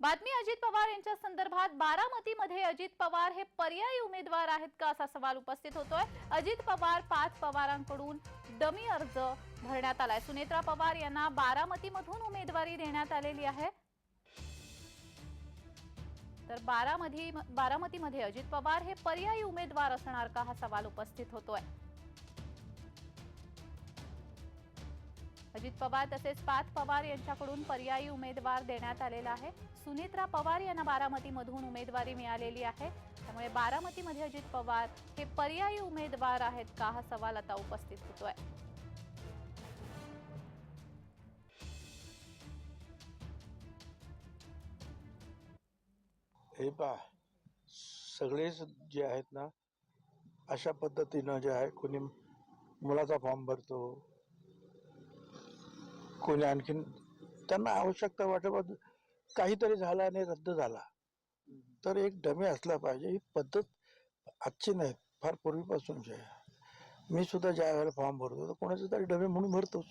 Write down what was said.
बातमी अजित पवार यांच्या संदर्भात बारामतीमध्ये अजित पवार हे पर्यायी उमेदवार आहेत का असा सवाल उपस्थित होतोय. अजित पवार पाच पवारांकडून डमी अर्ज भरण्यात आलाय. सुनेत्रा पवार यांना बारामतीमधून उमेदवारी देण्यात आलेली आहे. तर बारामती बारामतीमध्ये अजित पवार हे पर्यायी उमेदवार असणार का हा सवाल उपस्थित होतोय. अजित पवार तसेच पाथ पवार यांच्याकडून पर्यायी उमेदवार देण्यात आलेला आहे. सुनेत्रा पवार यांना बारामतीमधून उमेदवारी मिळालेली आहे. त्यामुळे बारामतीमध्ये अजित पवार हे पर्यायी उमेदवार आहेत का हा सवाल आता उपस्थित होतोय. हे पा सगळेच जे आहेत ना अशा पद्धतीनं जे आहे कोणी मुलाचा फॉर्म भरतो कोणी आणखीन त्यांना आवश्यकता वाटत काहीतरी झाला आणि रद्द झाला. तर एक डमी असला पाहिजे ही पद्धत आजची नाही फार पूर्वीपासूनची आहे. मी सुद्धा ज्या वेळेला फॉर्म भरतो तर कोणाचे तरी डमे म्हणून भरतोच.